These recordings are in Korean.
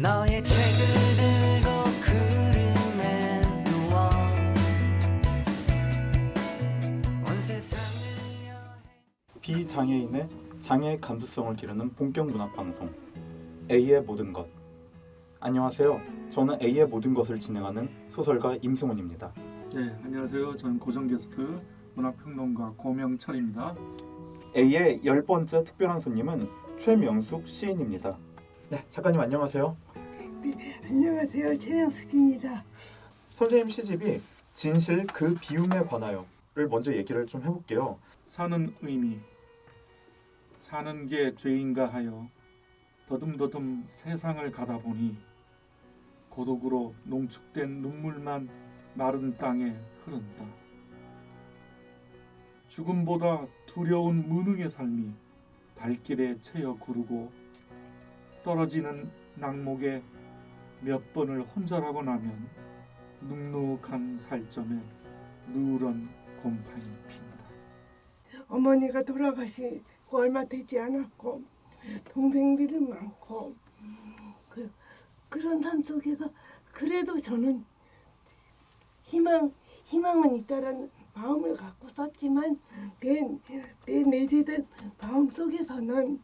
너의 책을 들고 구름에 누워 온 세상을 비장애인의 장애 감수성을 기르는 본격 문학 방송 A의 모든 것. 안녕하세요. 저는 A의 모든 것을 진행하는 소설가 임승훈입니다. 네, 안녕하세요. 저는 고정 게스트 문학평론가 고명철입니다. A의 열 번째 특별한 손님은 최명숙 시인입니다. 네, 작가님 안녕하세요. 안녕하세요. 최명숙입니다. 선생님 시집이 진실 그 비움에 관하여를 먼저 얘기를 좀 해볼게요. 사는 의미 사는 게 죄인가 하여 더듬더듬 세상을 가다 보니 고독으로 농축된 눈물만 마른 땅에 흐른다. 죽음보다 두려운 무능의 삶이 발길에 채여 구르고 떨어지는 낙목에 몇 번을 혼절하고 나면 눅눅한 살점에 누런 곰팡이 핀다. 어머니가 돌아가시고 얼마 되지 않았고 동생들은 많고 그, 그런 삶 속에서 그래도 저는 희망 희망은 있다라는 마음을 갖고 썼지만 내, 내 내재된 마음 속에서는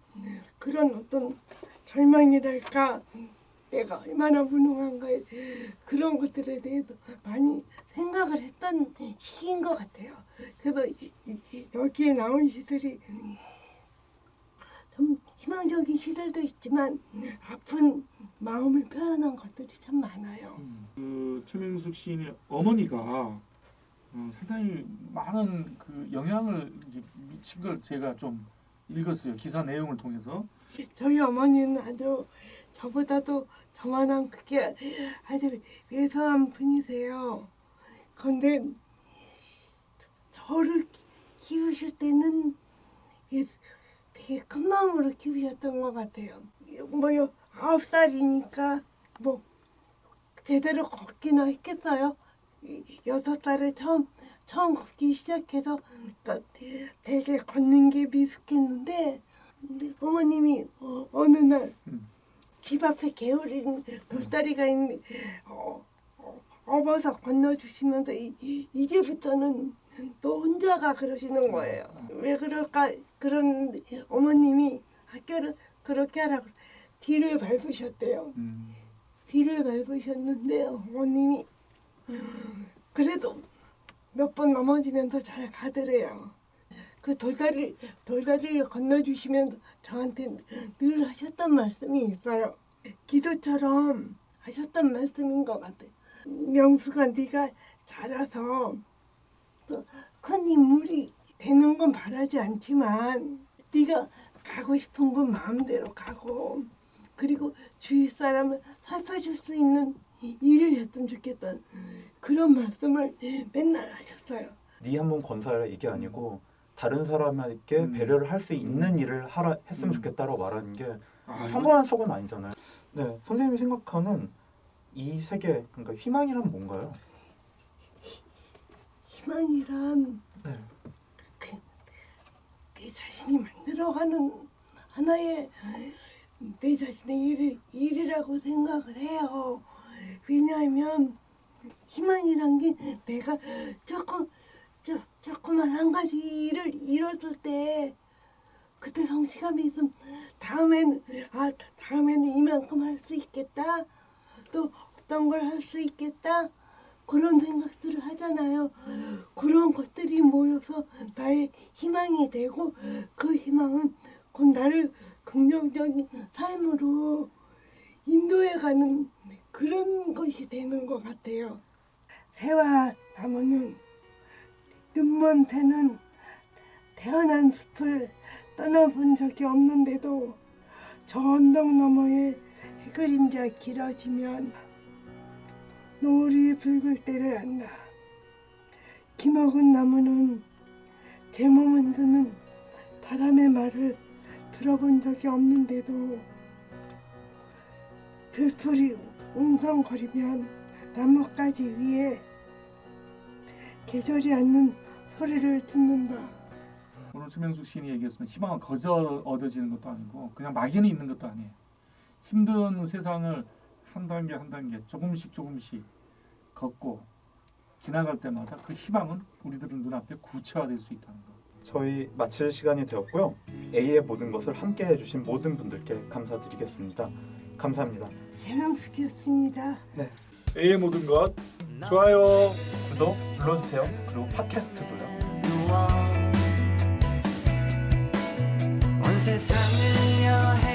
그런 어떤 절망이랄까 내가 얼마나 무능한가에 그런 것들에 대해서 많이 생각을 했던 시기인 것 같아요. 그래서 여기에 나온 시들이 좀 희망적인 시들도 있지만 아픈 마음을 표현한 것들이 참 많아요. 그 최명숙 시인의 어머니가 어, 상당히 많은 그 영향을 이제 미친 걸 제가 좀 읽었어요 기사 내용을 통해서 저희 어머니는 아주 저보다도 저만한 그게 아주 외소한 분이세요. 그런데 저를 키우실 때는 되게 큰 마음으로 키우셨던 것 같아요. 뭐요 아홉 살이니까 뭐 제대로 걷기나 했겠어요. 이 여섯 살에 처음 처음 걷기 시작해서 그러니까 되게 걷는 게 미숙했는데 어머님이 어, 어느 날 음. 집 앞에 개울인 돌다리가 있는 어, 어, 업어서 건너주시면서 이, 이제부터는 너 혼자 가 그러시는 거예요. 왜 그럴까 그런 어머님이 학교를 그렇게 하라고 뒤를 밟으셨대요. 음, 뒤를 밟으셨는데 어머님이 그래도 몇 번 넘어지면서 잘 가더래요. 그 돌다리 돌다리를 건너주시면서 저한테 늘 하셨던 말씀이 있어요. 기도처럼 하셨던 말씀인 것 같아. 명수가 네가 자라서 또큰 인물이 되는 건 바라지 않지만 네가 가고 싶은 곳 마음대로 가고 그리고 주위 사람을 살펴줄 수 있는 일을 했으면 좋겠다는 그런 말씀을 맨날 하셨어요. 네 한번 건사라 이게 아니고 다른 사람에게 음. 배려를 할 수 있는 일을 하라 했으면 음. 좋겠다라고 말하는 게 아, 평범한 사고는 아니잖아요. 네, 선생님이 생각하는 이 세계 그러니까 희망이란 뭔가요? 희망이란 네. 그, 내 자신이 만들어가는 하나의 내 자신의 일, 일이라고 생각을 해요. 왜냐하면 희망이란 게 내가 조금 조, 조그만 한 가지 일을 이뤘을 때 그때 성취감이 있으면 다음에는 아 다음에는 이만큼 할 수 있겠다 또 어떤 걸 할 수 있겠다 그런 생각들을 하잖아요. 그런 것들이 모여서 나의 희망이 되고 그 희망은 곧 나를 긍정적인 삶으로 인도해가는 그런 것이 되는 것 같아요. 새와 나무는 눈먼 새는 태어난 숲을 떠나본 적이 없는데도 저 언덕 너머에 해그림자 길어지면 노을이 붉을 때를 안다. 기먹은 나무는 제 몸은 드는 바람의 말을 들어본 적이 없는데도 들풀이 웅성거리면 나뭇가지 위에 계절이 않는 소리를 듣는다. 오늘 최명숙 시인이 얘기했으면 희망은 거저 얻어지는 것도 아니고 그냥 막연히 있는 것도 아니에요. 힘든 세상을 한 단계 한 단계 조금씩 조금씩 걷고 지나갈 때마다 그 희망은 우리들은 눈앞에 구체화될 수 있다는 거. 저희 마칠 시간이 되었고요. A의 모든 것을 함께 해주신 모든 분들께 감사드리겠습니다. 감사합니다. 재명숙이었습니다. A의 모든 것 좋아요. 구독 눌러주세요. 그리고 팟캐스트도요. 온 세상을